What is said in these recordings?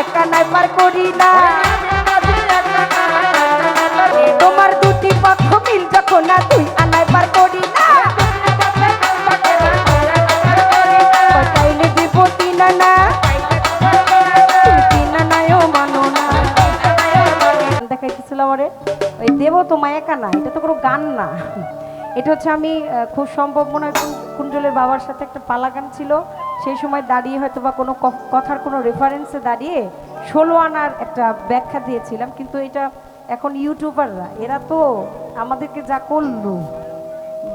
একা নাই পার করি না। তোমার দুটি পক্ষ মিল যখন না তুই আনাই পার করি না। দিব তিন আনা তুমি তিন আনায়ও মানো না। ওই দেব তো মায়াকা না, এটা তো কোনো গান না। এটা হচ্ছে আমি খুব সম্ভব মনে হয় কুঞ্জলের বাবার সাথে একটা পালা গান ছিল। সেই সময় দাঁড়িয়ে হয়তো বা কোনো কথার কোনো রেফারেন্সে দাঁড়িয়ে ষোলো আনার একটা ব্যাখ্যা দিয়েছিলাম, কিন্তু এটা এখন ইউটিউবাররা, এরা তো আমাদেরকে যা করল,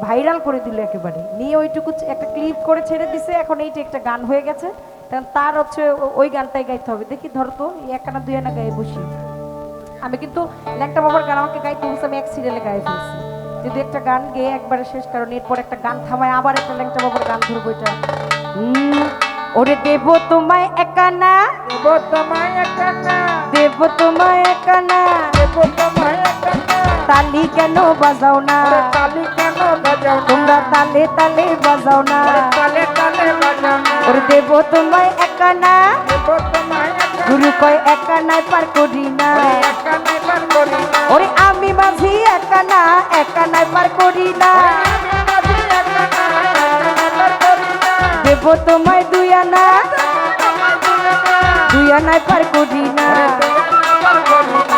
ভাইরাল করে দিল একেবারে। নিয়ে ওইটুকু একটা ক্লিপ করে ছেড়ে দিছে, এখন এইটা একটা গান হয়ে গেছে। তার হচ্ছে ওই গানটাই গাইতে হবে। দেখি ধরো তো, এই এক আনা, দুই আনা গায়ে বসি। আমি কিন্তু ল্যাংটা বাবার গান আমাকে গাইতে বলছে, আমি এক সিরিয়ালে গায়ে ফেলছি। যদি একটা গান গেয়ে একবারে শেষ কারণ এরপর একটা গান থামায় আবার একটা ল্যাংটা বাবার গান ধরবো এটা। ওরে দেব তোমায় একানা দেব তোমায় একানা তালি কেন বাজাও না? তালি কেন বাজাও তোমরা তালে তালে বাজাও না। তালে তালে বাজাও না। ওরে দেব তোমায় একানা গুরু কয় একানায় পার করি না। ওরে আমি মাঝি একানা একানায় পার করি না। দেব তোমায় দুই আনা, দুই আনায় পার করি না।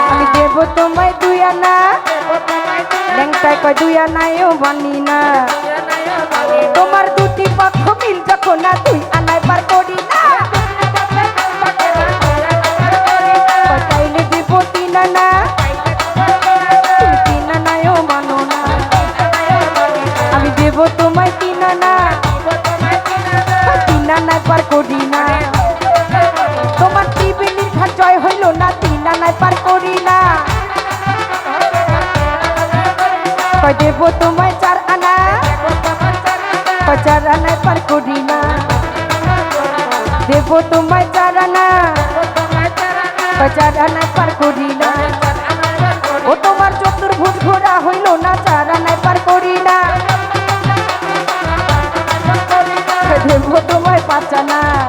আমি দেব তোমায় দুই আনা, ল্যাংটায় কয় দুই আনায়ও বানি না। তোমার দুটি পক্ষ মিল যখন না দুই আনায় কয় দেব তোমায় চার আনা? কয় চার আনায় পার করি না। দেব তোমায় চার আনা। কয় চার আনায় পার করি না। ও তোমার চতুর্ভুজ ঘোরা হইল না, চার আনায় পার করি না। দেব তোমায় পাঁচ আনা।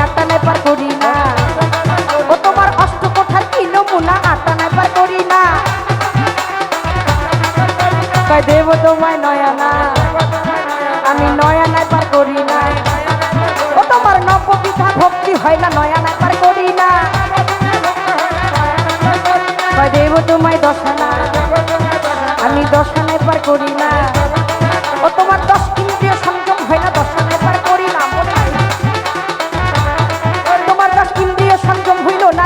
কয় দেব তোমায় নয় আনা আমি নয় আনায় পার করি না। ও তোমার নববিধা ভক্তি হয় না, নয় আনায় পার করি না। দেব তোমায় দশ আনা আমি দশ আনায় পার করি না। ও তোমার দশ ইন্দ্রিয় সংযম হয় না পার করি না তোমার দশ ইন্দ্রিয় সংযম হইল না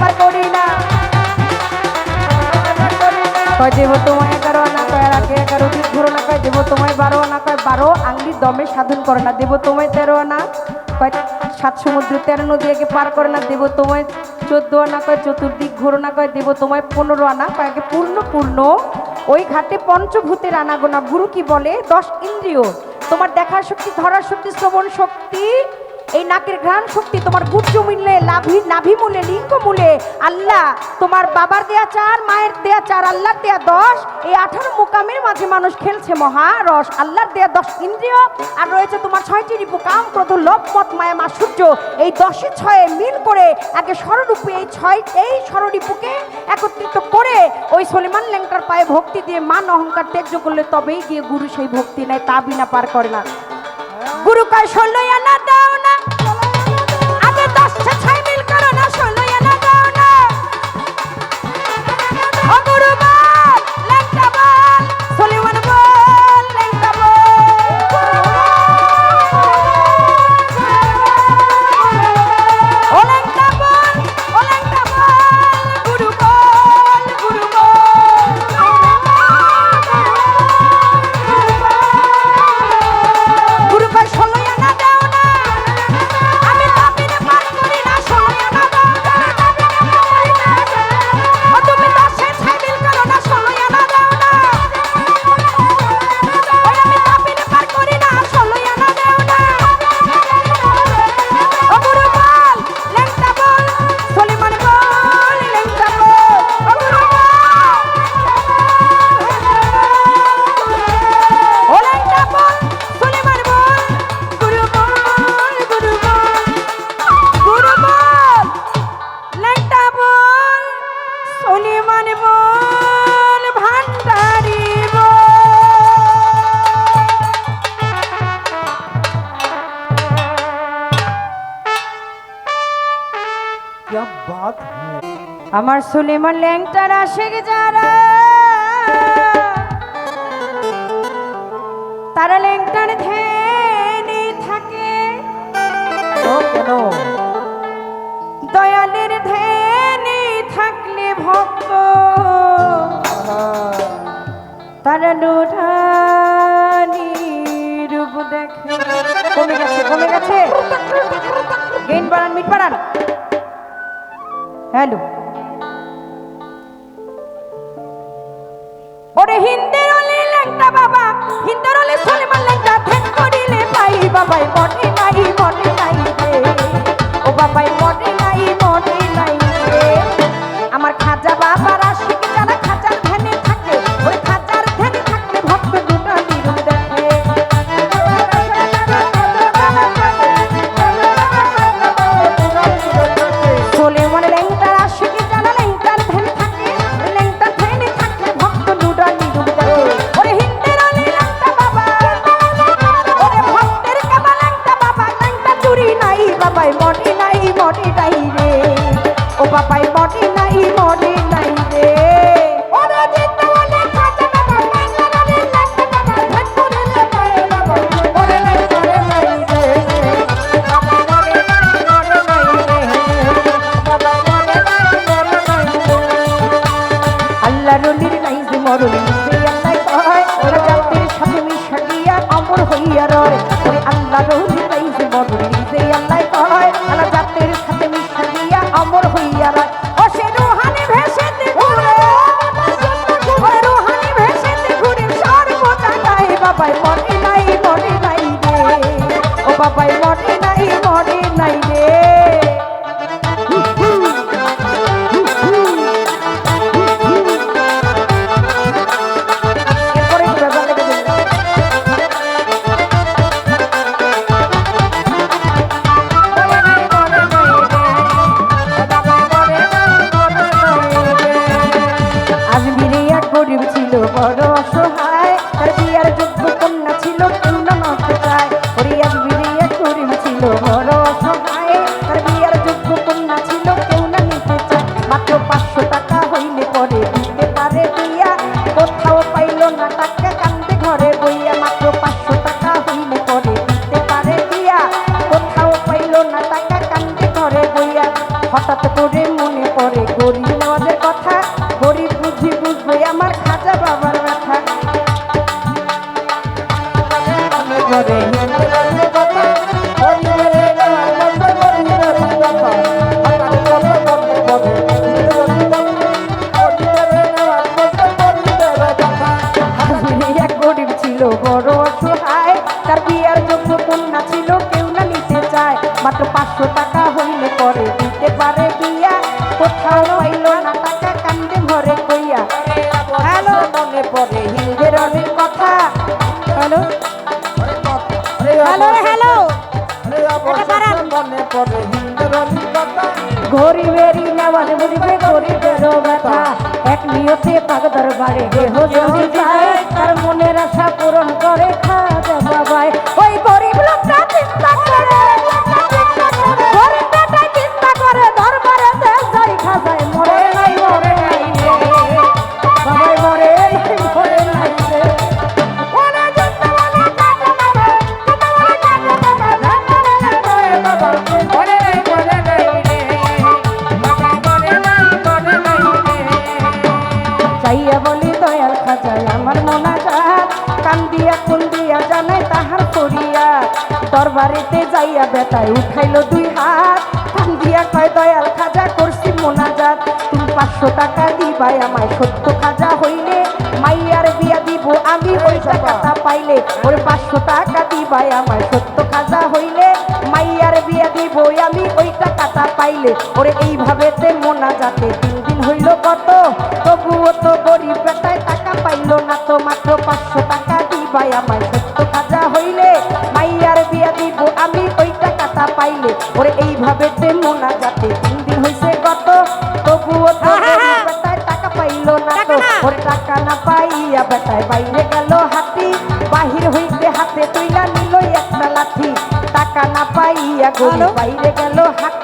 পার করি না। দেব তোমায় কয়, দেব তোমায় বারো আনা। কয়, বারো আঙ্গির দমে সাধন করে না। দেব তোমায় তেরো আনা। কয়, সাত সমুদ্র তেরো নদী আগে পার করে না। দেব তোমায় চোদ্দ আনা। কয়, চতুর্দিক ঘোরো না। কয়, দেব তোমায় পনেরো আনা। কয়, আগে পূর্ণ পূর্ণ। ওই ঘাটে পঞ্চভূতের আনাগোনা। গুরু কি বলে? দশ ইন্দ্রিয়। তোমার দেখার শক্তি, ধরার শক্তি, শ্রবণ শক্তি এই নাকের ঘ্রাণ শক্তি তোমার গুজ্জ মূল্যে লাভি নাভি মূলে, লিঙ্গ মূলে। আল্লাহ, তোমার বাবার দেয়া চার, মায়ের দেয়া চার, আল্লাহর দেয়া দশ। এই আঠারো মোকামের মাঝে মানুষ খেলছে মহারস আল্লাহর দেয়া দশ ইন্দ্রিয়। আর রয়েছে তোমার ছয়টি রিপু কাম ক্রোধ, লোভ মত মায়া মাসূর্য এই দশে ছয়ে মিল করে, আগে স্বরূপে এই ছয় এই স্বরূপুকে একত্রিত করে, ওই সলিমান ল্যাংটার পায়ে ভক্তি দিয়ে মান অহংকার ত্যায্য করলে তবেই গিয়ে গুরু সেই ভক্তি নেয়, তা বিনা পার করে না। গুরু কয় ষোলো আনা দাও না। আমার সুলেমান ল্যাংটার আসে যারা। তারা ল্যাংটার ধ্যানে থাকে। দয়ালের ধ্যানে থাকলে ভক্ত। তারা ডোরানি রূপ দেখে। কমে গেছে কমে গেছে। গেইন বাড়ান মিট বাড়ান। হ্যালো। নাই মরে নাই রে। বুকেরও ব্যথা। এক নিয়তে পাক দরবারে দেহ যদি যায়, তার মনের আশা পূরণ করে খাওয়া বাবায়। গাইয়া বলি দয়াল খাজায় আমার মনা কান্দিয়া কুন্দ দরবারেতে যাইয়া বেটায় উঠাইলো দুই হাত। দিয়া কয় দয়াল খাজা করছি মোনাজাত। তুমি পাঁচশো টাকা দিবাই আমায় সত্য খাজা হইলে। মাইয়ার বিয়া দিব আমি ওই টাকাটা পাইলে। ওর পাঁচশো টাকা দিবাই আমায় সত্য খাজা হইলে। মাইয়ার বিয়া দিব আমি ওই টাকাটা পাইলে। ওরে এইভাবেতে মোনাজাতে তিন দিন হইল কত? তবুও তো গরিব বেটায় টাকা পাইলো না তো মাত্র পাঁচশো ভালো বাইরে গেল হাত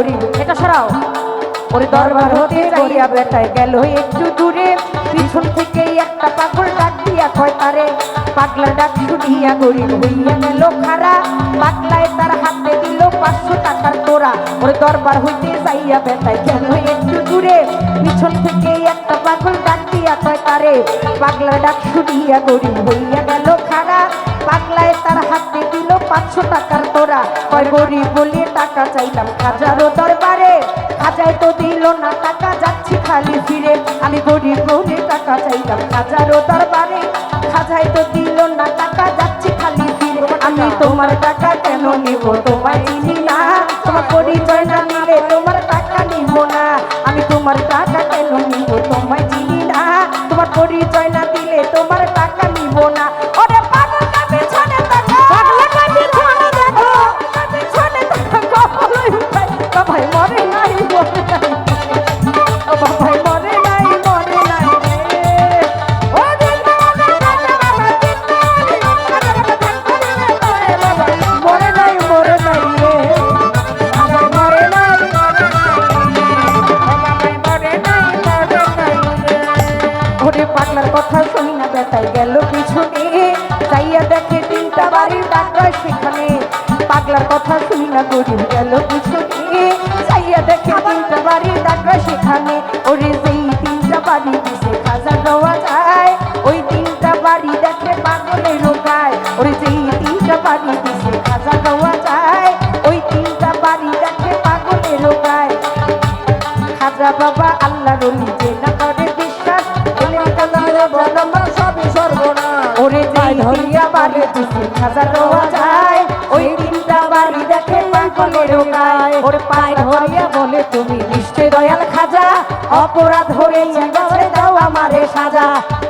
যাইয়া এটা সরাও। ওরে দরবার হতে যাইয়া বেটায় গেল একটু দূরে। পিছন থেকে একটা পাগল ডাক দিয়া কয় তারে পাগলার ডাক শুনিয়া গরিব হইয়া গেল খারা পাগলায় তার হাতে দিল পাঁচশো টাকার তোরা ওরে দরবার হইতে যাইয়া বেটায় গেল একটু দূরে। পিছন থেকে একটা পাগল ডাক দিয়া কয় তারে পাগলার ডাক শুনিয়া গরিব হইয়া গেল খারা পাগলায় তার হাতে দিল পাঁচশো টাকার তোরা। কয় গরিব বলে টাকা চাইলাম। হাজারো দরবারে হাজার তো দিল না টাকা, যাচ্ছি খালি ফিরে। আমি গরিব বলে টাকা চাইলাম। হাজারো দরবারে হাজার তো দিল না টাকা, যাচ্ছি খালি ফিরে। আমি তোমার টাকা কেন নিব? তোমায় চিনি না। তোমার পরিচয় না নিলে তোমার টাকা নিব না। আমি তোমার টাকা কেন নিব? তোমায় চিনি না। তোমার পরিচয় না দিলে বাবা আল্লাহ যে না করে বিশ্বাস ওরে যাই ধরিয়া বাড়ি খাজা রোয়া যায় ওই তিনটা বাড়ি দেখে ওরে পায় ধরিয়া বলে তুমি নিশ্চয় দয়াল খাজা অপরাধ হয়ে গেছে দাও আমারে সাজা।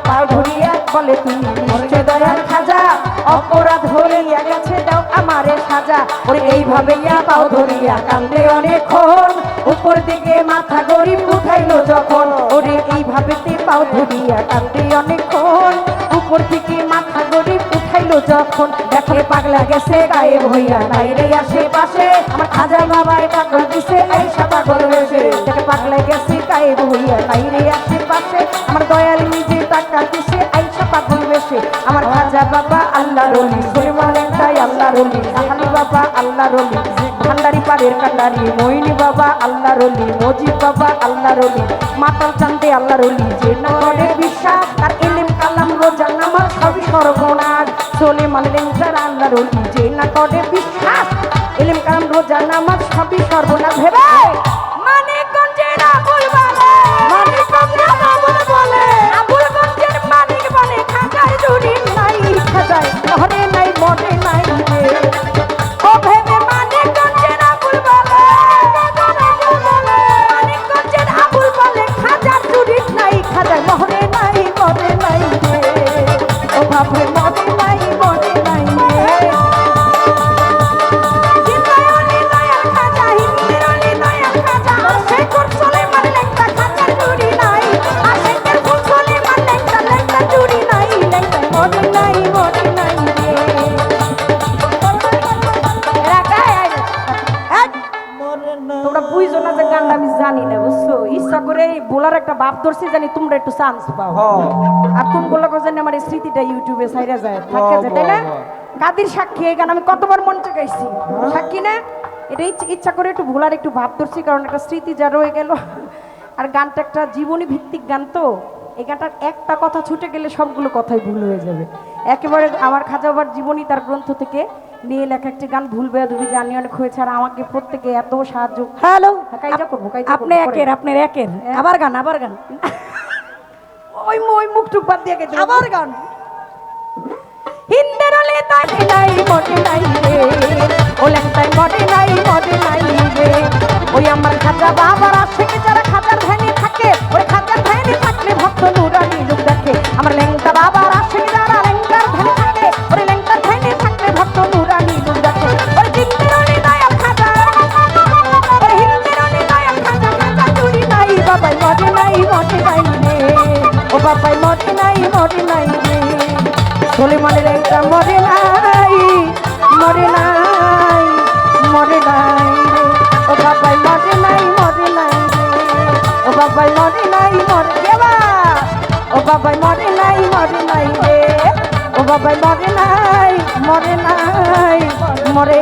পাও ধরিয়া বলে তুমি নিশ্চয় দয়াল খাজা অপরাধ হয়ে গেছে সাজা ওরে এইভাবে পাও ধরিয়া কান্দে অনেকক্ষণ। উপর দিকে মাথা গরিব উঠাইলো যখন, ওরে এইভাবে তে পাও ধরিয়া কান্দে অনেকক্ষণ। উপর থেকে মাথা গরিব উঠাইলো যখন, দেখে পাগলা গেছে, গায়েব হইয়া নাই রে আশেপাশে। আমার খাজা বাবায় পাগল দিছে, আইসা পাগল হয়েছে। দেখে পাগলা গেছে, গায়েব হইয়া নাই রে আশেপাশে। আমার দয়াল নিজে টাকা দিছে, আইসা পাগল বেশে আমার খাজা বাবা আল্লাহ রলি সুলেমানের বাবা, আল্লাহ রলি। ভান্ডারি পাড়ের কান্ডারি মইনি বাবা, আল্লাহ রলি। মজিদ বাবা, আল্লাহ রলি। মাতাল চান্দে আল্লাহ রলি। যে না বিশ্বাস, তার এলেম, কালাম, রোজা, নামাজ সবই সর্বনাশ। চলে মানলেন যার আল্লাহ রলি। যে না করে বিশ্বাস, এলেম, কালাম, রোজা, নামাজ সবই সর্বনাশ। ভেবে মানিকগঞ্জের আবুল বলে। তোমরা বুঝছ না যে গানটা আমি জানি না বুঝছ? ইচ্ছা করে এই বলার একটা ভাব ধরছি জানি তোমরা একটু চান্স পাও। আর তুমি বলল জানি আমার এই স্মৃতিটা ইউটিউবে সাইরা যায় থাকে যায় তাই না? কাদির সাক্ষী এই গান আমি কতবার মঞ্চে গাইছি সাক্ষী না? এটা ইচ্ছা- ইচ্ছা করে একটু ভোলার একটু ভাব ধরছি কারণ একটা স্মৃতি যা রয়ে গেল। আর গানটা একটা জীবনী ভিত্তিক গান তো। এই গানটার একটা কথা ছুটে গেলে সবগুলো কথাই ভুল হয়ে যাবে। একেবারে আমার খাজাবার জীবনী তার গ্রন্থ থেকে নিয়ে লেখা একটি গান ভুল বেয়াদবি জানি অনেক হয়েছে আর আমাকে প্রত্যেকে এত সাহায্য হ্যালো হ্যাঁ, করব, আপনি একের আপনার একের। আবার গান আবার গান। ওই ওই মুখ টুক বাদ দিয়ে গেছে। আবার গান। হিন্দের অলে তাই নাই মনে নাই রে। ওলেন তাই মনে নাই মনে নাই রে। ওই আমার খাজা বাবার আশেকে যারা খাজার ধ্যানে থাকে ওই খাজার ভক্ত নুরানি দেখে আমার লেঙ্কা বাবার আশেকে যারা লেঙ্কার ধ্যানে থাকে ওই লেঙ্কার ধ্যানে থাকলে ভক্ত নুরানি দেখে ওই জিন্দের অলে দয়াল খাজা ওই হিন্দের অলে দয়াল খাজা খাজা চুরি নাই, বাবাই মনে নাই মনে নাই রে। ও বাবাই মনে নাই মনে নাই রে। সুলেমানের একটা মরে নাই মরে নাই মরে নাই রে। ও বাবাই মরে নাই মরে নাই রে। ও বাবাই মরে নাই, মরে দেবা ও বাবাই মরে নাই মরে নাই রে। ও বাবাই মরে নাই মরে নাই মরে